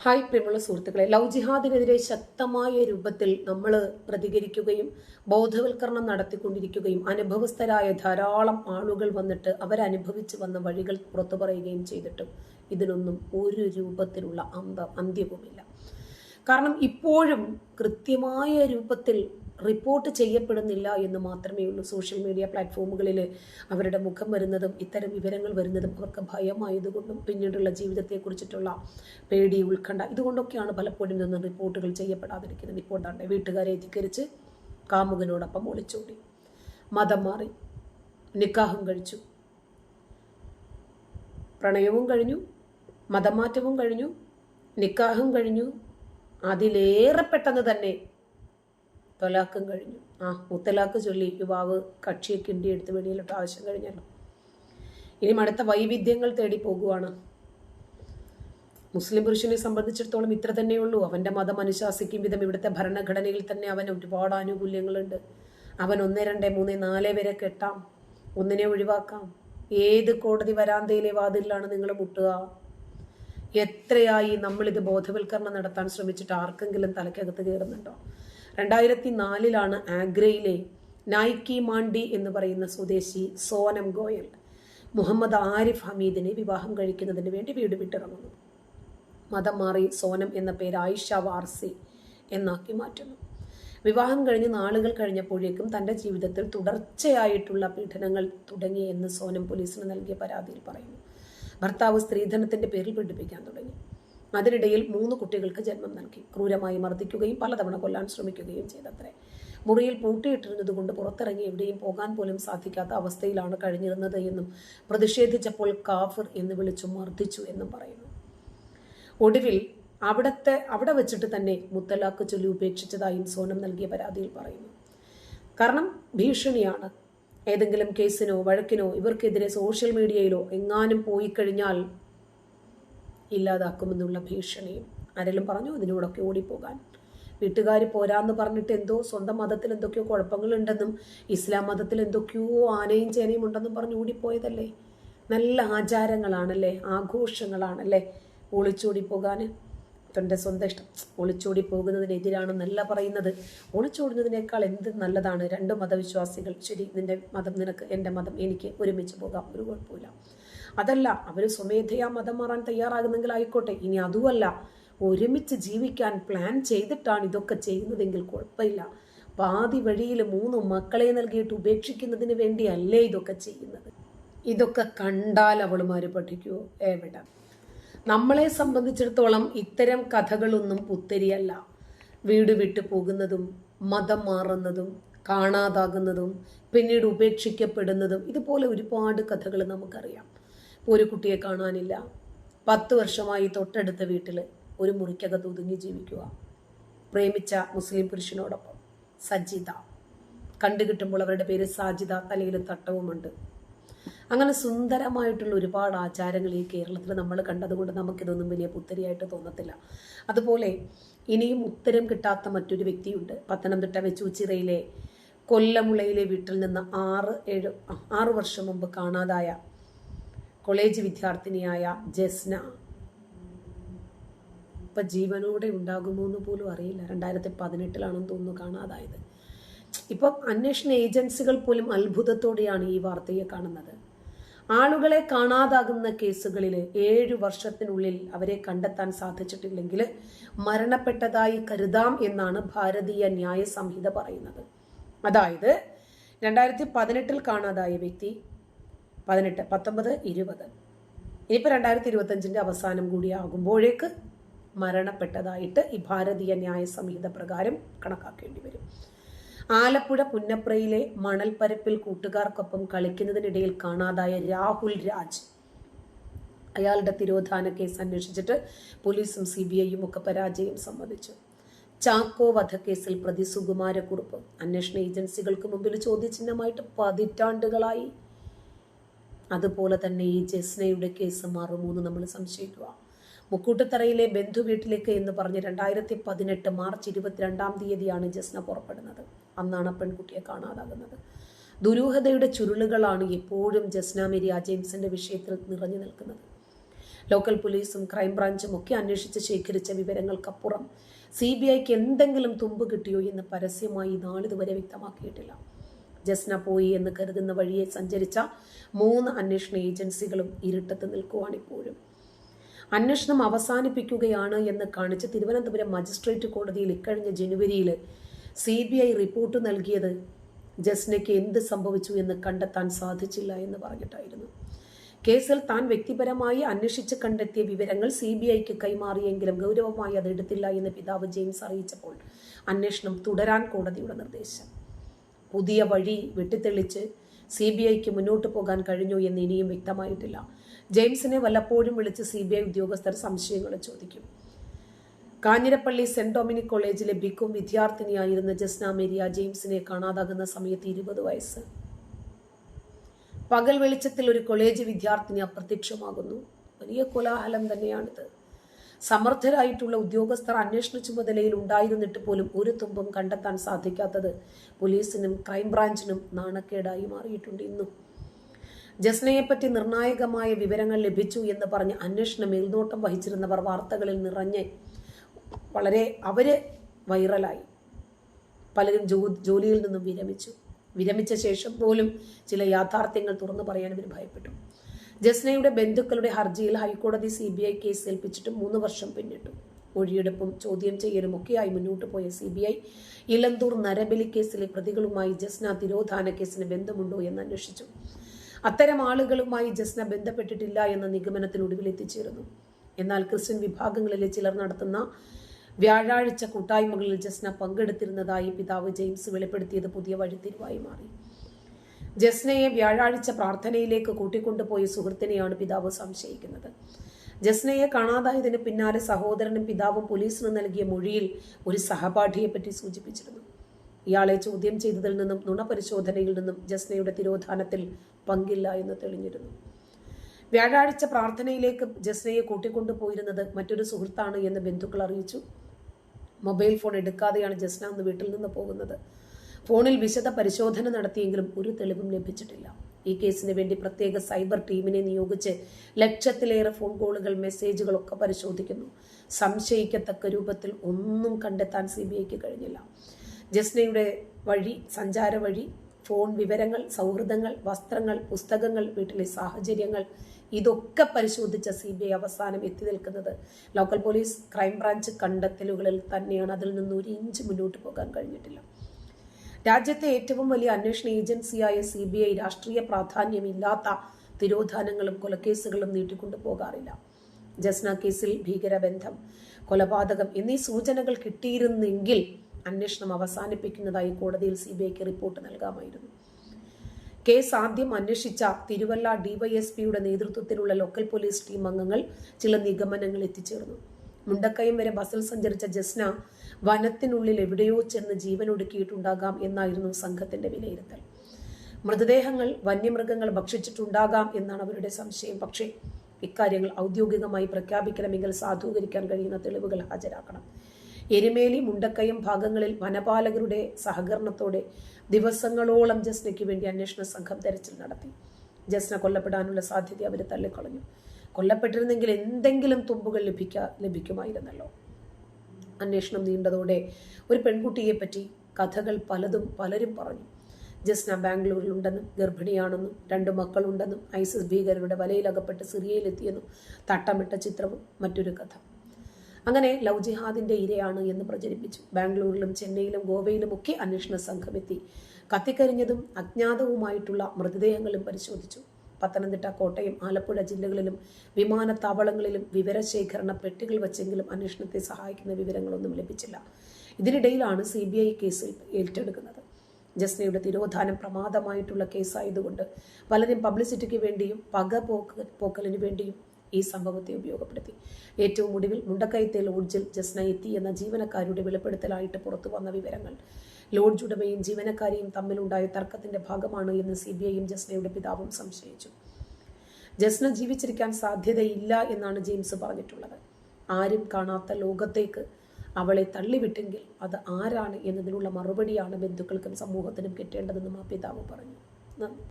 Hi പ്രിയമുള്ള സുഹൃത്തുക്കളെ love ജിഹാദിനെതിരെ ശക്തമായ രൂപത്തിൽ നമ്മൾ പ്രതികരിക്കുകയും ബോധവൽക്കരണം നടത്തിക്കൊണ്ടിരിക്കുകയും അനുഭവസ്ഥരായ ധാരാളം ആളുകൾ വന്നിട്ട് അവരനുഭവിച്ച് വന്ന വഴികൾ പുറത്തു പറയുകയും ചെയ്തിട്ടും ഇതിനൊന്നും ഒരു രൂപത്തിലുള്ള അന്ത അന്ത്യവുമില്ല. കാരണം ഇപ്പോഴും കൃത്യമായ രൂപത്തിൽ റിപ്പോർട്ട് ചെയ്യപ്പെടുന്നില്ല എന്ന് മാത്രമേ ഉള്ളൂ. സോഷ്യൽ മീഡിയ പ്ലാറ്റ്ഫോമുകളിൽ അവരുടെ മുഖം വരുന്നതും ഇത്തരം വിവരങ്ങൾ വരുന്നതും അവർക്ക് ഭയമായതുകൊണ്ടും പിന്നീടുള്ള ജീവിതത്തെക്കുറിച്ചിട്ടുള്ള പേടി ഉത്കണ്ഠ ഇതുകൊണ്ടൊക്കെയാണ് പലപ്പോഴും ഇതൊന്നും റിപ്പോർട്ടുകൾ ചെയ്യപ്പെടാതിരിക്കുന്നത്. ഇപ്പോൾ തന്നെ വീട്ടുകാരെ ധിക്കരിച്ച് കാമുകനോടൊപ്പം ഒളിച്ചോടി. മതം മാറി. നിക്കാഹം കഴിച്ചു. പ്രണയവും കഴിഞ്ഞു. മതമാറ്റവും കഴിഞ്ഞു. നിക്കാഹും കഴിഞ്ഞു. അതിലേറെ പെട്ടെന്ന് തന്നെ തൊലാക്കും കഴിഞ്ഞു. ആ മുത്തലാക്ക് ചൊല്ലി യുവാവ് കക്ഷിയെ കിണ്ടി എടുത്ത് വെളിയിലിട്ട് ആവശ്യം കഴിഞ്ഞല്ലോ. ഇനി അടുത്ത വൈവിധ്യങ്ങൾ തേടി പോകുവാണ്. മുസ്ലിം പുരുഷനെ സംബന്ധിച്ചിടത്തോളം ഇത്ര തന്നെയുള്ളൂ അവന്റെ മതം അനുശാസിക്കും വിധം ഇവിടുത്തെ ഭരണഘടനയിൽ തന്നെ അവൻ ഒരുപാട് ആനുകൂല്യങ്ങളുണ്ട്. അവൻ ഒന്ന് രണ്ട് മൂന്ന് നാല് വരെ കെട്ടാം. ഒന്നിനെ ഒഴിവാക്കാം. ഏത് കോടതി വരാന്തയിലെ വാതിലാണ് നിങ്ങൾ മുട്ടുക? എത്രയായി നമ്മളിത് ബോധവൽക്കരണം നടത്താൻ ശ്രമിച്ചിട്ട് ആർക്കെങ്കിലും തലക്കകത്ത് കയറുന്നുണ്ടോ? രണ്ടായിരത്തി നാലിലാണ് ആഗ്രയിലെ നായിക്കി മാണ്ടി എന്ന് പറയുന്ന സ്വദേശി സോനം ഗോയൽ മുഹമ്മദ് ആരിഫ് ഹമീദിനെ വിവാഹം കഴിക്കുന്നതിന് വേണ്ടി വീട് വിട്ടിറങ്ങുന്നു. മതം മാറി സോനം എന്ന പേര് ആയിഷ വാർസി എന്നാക്കി മാറ്റുന്നു. വിവാഹം കഴിഞ്ഞ് നാളുകൾ കഴിഞ്ഞപ്പോഴേക്കും തന്റെ ജീവിതത്തിൽ തുടർച്ചയായിട്ടുള്ള പീഡനങ്ങൾ തുടങ്ങി എന്ന് സോനം പോലീസിന് നൽകിയ പരാതിയിൽ പറയുന്നു. ഭർത്താവ് സ്ത്രീധനത്തിന്റെ പേരിൽ പീഡിപ്പിക്കാൻ തുടങ്ങി. അതിനിടയിൽ മൂന്ന് കുട്ടികൾക്ക് ജന്മം നൽകി. ക്രൂരമായി മർദ്ദിക്കുകയും പലതവണ കൊല്ലാൻ ശ്രമിക്കുകയും ചെയ്തത്രേ. മുറിയിൽ പൂട്ടിയിട്ടിരുന്നത് കൊണ്ട് പുറത്തിറങ്ങി എവിടെയും പോകാൻ പോലും സാധിക്കാത്ത അവസ്ഥയിലാണ് കഴിഞ്ഞിരുന്നത് എന്നും പ്രതിഷേധിച്ചപ്പോൾ കാഫിർ എന്ന് വിളിച്ചു മർദ്ദിച്ചു എന്നും പറയുന്നു. ഒടുവിൽ അവിടത്തെ അവിടെ വെച്ചിട്ട് തന്നെ മുത്തലാക്ക് ചൊല്ലി ഉപേക്ഷിച്ചതായും സോനം നൽകിയ പരാതിയിൽ പറയുന്നു. കാരണം ഭീഷണിയാണ്. ഏതെങ്കിലും കേസിനോ വഴക്കിനോ ഇവർക്കെതിരെ സോഷ്യൽ മീഡിയയിലോ എങ്ങാനും പോയി കഴിഞ്ഞാൽ ഇല്ലാതാക്കുമെന്നുള്ള ഭീഷണിയും. ആരെങ്കിലും പറഞ്ഞു ഇതിനോടൊക്കെ ഓടിപ്പോകാൻ. വീട്ടുകാർ പോരാന്ന് പറഞ്ഞിട്ട് എന്തോ സ്വന്തം മതത്തിൽ എന്തൊക്കെയോ കുഴപ്പങ്ങളുണ്ടെന്നും ഇസ്ലാം മതത്തിൽ എന്തൊക്കെയോ ആനയും ചേനയും ഉണ്ടെന്നും പറഞ്ഞ് ഓടിപ്പോയതല്ലേ? നല്ല ആചാരങ്ങളാണല്ലേ ആഘോഷങ്ങളാണല്ലേ ഒളിച്ചോടി പോകാൻ തന്റെ സ്വന്തം ഇഷ്ടം. ഒളിച്ചോടി പോകുന്നതിനെതിരാണെന്നല്ല പറയുന്നത്. ഒളിച്ചോടുന്നതിനേക്കാൾ എന്ത് നല്ലതാണ്? രണ്ട് മതവിശ്വാസികൾ. ശരി നിന്റെ മതം നിനക്ക് എന്റെ മതം എനിക്ക് ഒരുമിച്ച് പോകാം. ഒരു കുഴപ്പമില്ല അതല്ല അവർ സ്വമേധയാ മതം മാറാൻ തയ്യാറാകുന്നെങ്കിൽ ആയിക്കോട്ടെ ഇനി അതുമല്ല ഒരുമിച്ച് ജീവിക്കാൻ പ്ലാൻ ചെയ്തിട്ടാണ് ഇതൊക്കെ ചെയ്യുന്നതെങ്കിൽ കുഴപ്പമില്ല. പാതി വഴിയിൽ മൂന്ന് മക്കളെ നൽകിയിട്ട് ഉപേക്ഷിക്കുന്നതിന് വേണ്ടിയല്ലേ ഇതൊക്കെ ചെയ്യുന്നത്. ഇതൊക്കെ കണ്ടാൽ അവളുമാര് പഠിക്കുമോ എവിടെ? നമ്മളെ സംബന്ധിച്ചിടത്തോളം ഇത്തരം കഥകളൊന്നും പുത്തരിയല്ല. വീട് വിട്ടു പോകുന്നതും മതം മാറുന്നതും കാണാതാകുന്നതും പിന്നീട് ഉപേക്ഷിക്കപ്പെടുന്നതും ഇതുപോലെ ഒരുപാട് കഥകൾ നമുക്കറിയാം. ഒരു കുട്ടിയെ കാണാനില്ല. പത്ത് വർഷമായി തൊട്ടടുത്ത വീട്ടിൽ ഒരു മുറിക്കകത്ത് ഒതുങ്ങി ജീവിക്കുക. പ്രേമിച്ച മുസ്ലിം പുരുഷനോടൊപ്പം സജിത. കണ്ടുകിട്ടുമ്പോൾ അവരുടെ പേര് സാജിത തലയിൽ തട്ടവുമുണ്ട്. അങ്ങനെ സുന്ദരമായിട്ടുള്ള ഒരുപാട് ആചാരങ്ങൾ ഈ കേരളത്തിൽ നമ്മൾ കണ്ടതുകൊണ്ട് നമുക്കിതൊന്നും വലിയ പുത്തരിയായിട്ട് തോന്നത്തില്ല. അതുപോലെ ഇനിയും ഉത്തരം കിട്ടാത്ത മറ്റൊരു വ്യക്തിയുണ്ട്. പത്തനംതിട്ട വെച്ചൂച്ചിറയിലെ കൊല്ലമുളയിലെ വീട്ടിൽ നിന്ന് ആറ് ഏഴ് ആറു വർഷം മുമ്പ് കാണാതായ കോളേജ് വിദ്യാർത്ഥിനിയായ ജസ്ന. ഇപ്പൊ ജീവനോടെ ഉണ്ടാകുമോ എന്ന് പോലും അറിയില്ല. രണ്ടായിരത്തി പതിനെട്ടിലാണെന്ന് തോന്നുന്നു കാണാതായത്. ഇപ്പം അന്വേഷണ ഏജൻസികൾ പോലും അത്ഭുതത്തോടെയാണ് ഈ വാർത്തയെ കാണുന്നത്. ആളുകളെ കാണാതാകുന്ന കേസുകളിൽ ഏഴ് വർഷത്തിനുള്ളിൽ അവരെ കണ്ടെത്താൻ സാധിച്ചിട്ടില്ലെങ്കിൽ മരണപ്പെട്ടതായി കരുതാം എന്നാണ് ഭാരതീയ ന്യായ സംഹിത പറയുന്നത്. അതായത് രണ്ടായിരത്തി പതിനെട്ടിൽ കാണാതായ വ്യക്തി പതിനെട്ട് പത്തൊമ്പത് ഇരുപത്. ഇനിയിപ്പോൾ രണ്ടായിരത്തി ഇരുപത്തഞ്ചിന്റെ അവസാനം കൂടി ആകുമ്പോഴേക്ക് മരണപ്പെട്ടതായിട്ട് ഈ ഭാരതീയ ന്യായ സംഹിത പ്രകാരം കണക്കാക്കേണ്ടി വരും. ആലപ്പുഴ പുന്നപ്രയിലെ മണൽപ്പരപ്പിൽ കൂട്ടുകാർക്കൊപ്പം കളിക്കുന്നതിനിടയിൽ കാണാതായ രാഹുൽ രാജ് അയാളുടെ തിരോധാന കേസ് അന്വേഷിച്ചിട്ട് പോലീസും സി ബി ഐയും ഒക്കെ പരാജയം സമ്മതിച്ചു. ചാക്കോ വധക്കേസിൽ പ്രതി സുകുമാരക്കുറുപ്പ്. അന്വേഷണ ഏജൻസികൾക്ക് മുമ്പിൽ ചോദ്യചിഹ്നമായിട്ട് പതിറ്റാണ്ടുകളായി അതുപോലെ തന്നെ ഈ ജസ്നയുടെ കേസ് മാറുമോന്ന് നമ്മൾ സംശയിക്കുക. മുക്കൂട്ടുത്തറയിലെ ബന്ധു വീട്ടിലേക്ക് എന്ന് പറഞ്ഞ് രണ്ടായിരത്തി പതിനെട്ട് മാർച്ച് ഇരുപത്തിരണ്ടാം തീയതിയാണ് ജസ്ന പുറപ്പെടുന്നത്. അന്നാണ് പെൺകുട്ടിയെ കാണാതാകുന്നത്. ദുരൂഹതയുടെ ചുരുളുകളാണ് എപ്പോഴും ജസ്ന മെരിയ ജെയിംസിന്റെ വിഷയത്തിൽ നിറഞ്ഞു നിൽക്കുന്നത്. ലോക്കൽ പോലീസും ക്രൈംബ്രാഞ്ചും ഒക്കെ അന്വേഷിച്ച് ശേഖരിച്ച വിവരങ്ങൾക്കപ്പുറം സി ബി ഐക്ക് എന്തെങ്കിലും തുമ്പ് കിട്ടിയോ എന്ന് പരസ്യമായി നാളിതുവരെ വ്യക്തമാക്കിയിട്ടില്ല. ജസ്ന പോയി എന്ന് കരുതുന്ന വഴിയെ സഞ്ചരിച്ച മൂന്ന് അന്വേഷണ ഏജൻസികളും ഇരുട്ടത്ത് നിൽക്കുവാണിപ്പോഴും. അന്വേഷണം അവസാനിപ്പിക്കുകയാണ് എന്ന് കാണിച്ച് തിരുവനന്തപുരം മജിസ്ട്രേറ്റ് കോടതിയിൽ ഇക്കഴിഞ്ഞ ജനുവരിയിൽ സി ബി ഐ റിപ്പോർട്ട് നൽകിയത് ജസ്നയ്ക്ക് എന്ത് സംഭവിച്ചു എന്ന് കണ്ടെത്താൻ സാധിച്ചില്ല എന്ന് പറഞ്ഞിട്ടായിരുന്നു. കേസിൽ താൻ വ്യക്തിപരമായി അന്വേഷിച്ച് കണ്ടെത്തിയ വിവരങ്ങൾ സി ബി ഐക്ക് കൈമാറിയെങ്കിലും ഗൗരവമായി അത് എടുത്തില്ല എന്ന് പിതാവ് ജെയിംസ് അറിയിച്ചപ്പോൾ അന്വേഷണം തുടരാൻ കോടതിയുടെ നിർദ്ദേശം. പുതിയ വഴി വെട്ടിത്തെളിച്ച് സി ബി ഐക്ക് മുന്നോട്ട് പോകാൻ കഴിഞ്ഞു എന്ന് ഇനിയും വ്യക്തമായിട്ടില്ല. ജെയിംസിനെ വല്ലപ്പോഴും വിളിച്ച് സി ബി ഐ ഉദ്യോഗസ്ഥർ സംശയങ്ങൾ ചോദിക്കും. കാഞ്ഞിരപ്പള്ളി സെന്റ് ഡൊമിനിക് കോളേജിലെ ബിക്കും വിദ്യാർത്ഥിനിയായിരുന്ന ജസ്ന മേരിയ ജെയിംസിനെ കാണാതാകുന്ന സമയത്ത് ഇരുപത് വയസ്സ്. പകൽ വെളിച്ചത്തിൽ ഒരു കോളേജ് വിദ്യാർത്ഥിനി അപ്രത്യക്ഷമാകുന്നു. വലിയ കോലാഹലം തന്നെയാണിത്. സമർത്ഥരായിട്ടുള്ള ഉദ്യോഗസ്ഥർ അന്വേഷണ ചുമതലയിൽ ഉണ്ടായിരുന്നിട്ട് പോലും ഒരു തുമ്പും കണ്ടെത്താൻ സാധിക്കാത്തത് പോലീസിനും ക്രൈംബ്രാഞ്ചിനും നാണക്കേടായി മാറിയിട്ടുണ്ട് ഇന്നും. ജസ്നയെപ്പറ്റി നിർണായകമായ വിവരങ്ങൾ ലഭിച്ചു എന്ന് പറഞ്ഞ് അന്വേഷണ മേൽനോട്ടം വഹിച്ചിരുന്നവർ വാർത്തകളിൽ നിറഞ്ഞ് വളരെ അവർ വൈറലായി. പലരും ജോലിയിൽ നിന്നും വിരമിച്ചു. വിരമിച്ച ശേഷം പോലും ചില യാഥാർത്ഥ്യങ്ങൾ തുറന്നു പറയാൻ ഇവർ ഭയപ്പെട്ടു. ജസ്നയുടെ ബന്ധുക്കളുടെ ഹർജിയിൽ ഹൈക്കോടതി സി ബി ഐ കേസ് ഏൽപ്പിച്ചിട്ട് മൂന്ന് വർഷം പിന്നിട്ടു. മൊഴിയെടുപ്പും ചോദ്യം ചെയ്യലും ഒക്കെയായി മുന്നോട്ട് പോയ സി ബി ഐ ഇലന്തൂർ നരബലി കേസിലെ പ്രതികളുമായി ജസ്ന തിരോധാന കേസിന് ബന്ധമുണ്ടോ എന്ന് അന്വേഷിച്ചു. അത്തരം ആളുകളുമായി ജസ്ന ബന്ധപ്പെട്ടിട്ടില്ല എന്ന നിഗമനത്തിൽ ഒടുവിൽ എത്തിച്ചേർന്നു. എന്നാൽ ക്രിസ്ത്യൻ വിഭാഗങ്ങളിലെ ചിലർ നടത്തുന്ന വ്യാഴാഴ്ച കൂട്ടായ്മകളിൽ ജസ്ന പങ്കെടുത്തിരുന്നതായി പിതാവ് ജെയിംസ് വെളിപ്പെടുത്തിയത് പുതിയ വഴിത്തിരിവായി മാറി. ജസ്നയെ വ്യാഴാഴ്ച പ്രാർത്ഥനയിലേക്ക് കൂട്ടിക്കൊണ്ടുപോയ സുഹൃത്തിനെയാണ് പിതാവ് സംശയിക്കുന്നത്. ജസ്നയെ കാണാതായതിന് പിന്നാലെ സഹോദരനും പിതാവും പോലീസിന് നൽകിയ മൊഴിയിൽ ഒരു സഹപാഠിയെ പറ്റി സൂചിപ്പിച്ചിരുന്നു. ഇയാളെ ചോദ്യം ചെയ്തതിൽ നിന്നും നുണപരിശോധനയിൽ നിന്നും ജസ്നയുടെ തിരോധാനത്തിൽ പങ്കില്ല എന്ന് തെളിഞ്ഞിരുന്നു. വ്യാഴാഴ്ച പ്രാർത്ഥനയിലേക്ക് ജസ്നയെ കൂട്ടിക്കൊണ്ടുപോയിരുന്നത് മറ്റൊരു സുഹൃത്താണ് എന്ന് ബന്ധുക്കൾ അറിയിച്ചു. മൊബൈൽ ഫോൺ എടുക്കാതെയാണ് ജസ്ന അന്ന് വീട്ടിൽ നിന്ന് പോകുന്നത്. ഫോണിൽ വിശദ പരിശോധന നടത്തിയെങ്കിലും ഒരു തെളിവും ലഭിച്ചിട്ടില്ല. ഈ കേസിന് വേണ്ടി പ്രത്യേക സൈബർ ടീമിനെ നിയോഗിച്ച് ലക്ഷത്തിലേറെ ഫോൺ കോളുകൾ മെസ്സേജുകളൊക്കെ പരിശോധിക്കുന്നു. സംശയിക്കത്തക്ക രൂപത്തിൽ ഒന്നും കണ്ടെത്താൻ സി ബി ഐക്ക് കഴിഞ്ഞില്ല. ജസ്നയുടെ വഴി സഞ്ചാര വഴി ഫോൺ വിവരങ്ങൾ സൗഹൃദങ്ങൾ വസ്ത്രങ്ങൾ പുസ്തകങ്ങൾ വീട്ടിലെ സാഹചര്യങ്ങൾ ഇതൊക്കെ പരിശോധിച്ച സി ബി ഐ അവസാനം എത്തി നിൽക്കുന്നത്. ലോക്കൽ പോലീസ് ക്രൈംബ്രാഞ്ച് കണ്ടെത്തലുകളിൽ തന്നെയാണ്. അതിൽ നിന്ന് ഒരു ഇഞ്ച് മുന്നോട്ട് പോകാൻ കഴിഞ്ഞിട്ടില്ല. രാജ്യത്തെ ഏറ്റവും വലിയ അന്വേഷണ ഏജൻസിയായ സി ബി ഐ രാഷ്ട്രീയ പ്രാധാന്യമില്ലാത്ത തിരോധാനങ്ങളും കൊലക്കേസുകളും നീട്ടിക്കൊണ്ടു പോകാറില്ല. ജസ്ന കേസിൽ ഭീകരബന്ധം കൊലപാതകം എന്നീ സൂചനകൾ കിട്ടിയിരുന്നെങ്കിൽ അന്വേഷണം അവസാനിപ്പിക്കുന്നതായി കോടതിയിൽ സി ബി ഐക്ക് റിപ്പോർട്ട് നൽകാമായിരുന്നു. കേസ് ആദ്യം അന്വേഷിച്ച തിരുവല്ല ഡിവൈഎസ്പിയുടെ നേതൃത്വത്തിലുള്ള ലോക്കൽ പോലീസ് ടീം അംഗങ്ങൾ ചില നിഗമനങ്ങൾ എത്തിച്ചേർന്നു. മുണ്ടക്കയം വരെ ബസ്സിൽ സഞ്ചരിച്ച ജസ്ന വനത്തിനുള്ളിൽ എവിടെയോ ചെന്ന് ജീവൻ ഒടുക്കിയിട്ടുണ്ടാകാം എന്നായിരുന്നു സംഘത്തിന്റെ വിലയിരുത്തൽ. മൃതദേഹങ്ങൾ വന്യമൃഗങ്ങൾ ഭക്ഷിച്ചിട്ടുണ്ടാകാം എന്നാണ് അവരുടെ സംശയം. പക്ഷേ ഇക്കാര്യങ്ങൾ ഔദ്യോഗികമായി പ്രഖ്യാപിക്കണമെങ്കിൽ സാധൂകരിക്കാൻ കഴിയുന്ന തെളിവുകൾ ഹാജരാക്കണം. എരുമേലി മുണ്ടക്കയം ഭാഗങ്ങളിൽ വനപാലകരുടെ സഹകരണത്തോടെ ദിവസങ്ങളോളം ജസ്നയ്ക്ക് വേണ്ടി അന്വേഷണ സംഘം തെരച്ചിൽ നടത്തി. ജസ്ന കൊല്ലപ്പെടാനുള്ള സാധ്യത അവർ തള്ളിക്കളഞ്ഞു. കൊല്ലപ്പെട്ടിരുന്നെങ്കിൽ എന്തെങ്കിലും തുമ്പുകൾ ലഭിക്കാ ലഭിക്കുമായിരുന്നല്ലോ. അന്വേഷണം നീണ്ടതോടെ ഒരു പെൺകുട്ടിയെപ്പറ്റി കഥകൾ പലതും പലരും പറഞ്ഞു. ജസ്ന ബാംഗ്ലൂരിലുണ്ടെന്നും ഗർഭിണിയാണെന്നും രണ്ട് മക്കളുണ്ടെന്നും ഐസിസ് ഭീകരരുടെ വലയിലകപ്പെട്ട് സിറിയയിലെത്തിയെന്നും തട്ടമിട്ട ചിത്രവും മറ്റൊരു കഥ. അങ്ങനെ ലവ് ജിഹാദിന്റെ ഇരയാണ് എന്ന് പ്രചരിപ്പിച്ചു. ബാംഗ്ലൂരിലും ചെന്നൈയിലും ഗോവയിലും ഒക്കെ അന്വേഷണ സംഘം എത്തി കത്തിക്കരിഞ്ഞതും അജ്ഞാതവുമായിട്ടുള്ള മൃതദേഹങ്ങളും പരിശോധിച്ചു. പത്തനംതിട്ട കോട്ടയം ആലപ്പുഴ ജില്ലകളിലും വിമാനത്താവളങ്ങളിലും വിവരശേഖരണ പെട്ടികൾ വച്ചെങ്കിലും അന്വേഷണത്തെ സഹായിക്കുന്ന വിവരങ്ങളൊന്നും ലഭിച്ചില്ല. ഇതിനിടയിലാണ് സി ബി ഐ കേസിൽ ഏറ്റെടുക്കുന്നത്. ജസ്നയുടെ തിരോധാനം പ്രമാദമായിട്ടുള്ള കേസായതുകൊണ്ട് പലരും പബ്ലിസിറ്റിക്ക് വേണ്ടിയും പക പോക്ക് പോക്കലിന് വേണ്ടിയും ഈ സംഭവത്തെ ഉപയോഗപ്പെടുത്തി. ഏറ്റവും ഒടുവിൽ മുണ്ടക്കയത്തെ ലോഡ്ജിൽ ജസ്ന എത്തി എന്ന ജീവനക്കാരുടെ വെളിപ്പെടുത്തലായിട്ട് പുറത്തു വന്ന വിവരങ്ങൾ. ലോഡ്ജ് ഉടമയും ജീവനക്കാരിയും തമ്മിലുണ്ടായ തർക്കത്തിന്റെ ഭാഗമാണ് എന്ന് സി ബി ഐയും ജസ്നയുടെ പിതാവും സംശയിച്ചു. ജസ്ന ജീവിച്ചിരിക്കാൻ സാധ്യതയില്ല എന്നാണ് ജെയിംസ് പറഞ്ഞിട്ടുള്ളത്. ആരും കാണാത്ത ലോകത്തേക്ക് അവളെ തള്ളിവിട്ടെങ്കിൽ അത് ആരാണ് എന്നതിനുള്ള മറുപടിയാണ് ബന്ധുക്കൾക്കും സമൂഹത്തിനും കിട്ടേണ്ടതെന്നും ആ പിതാവ് പറഞ്ഞു. നന്ദി.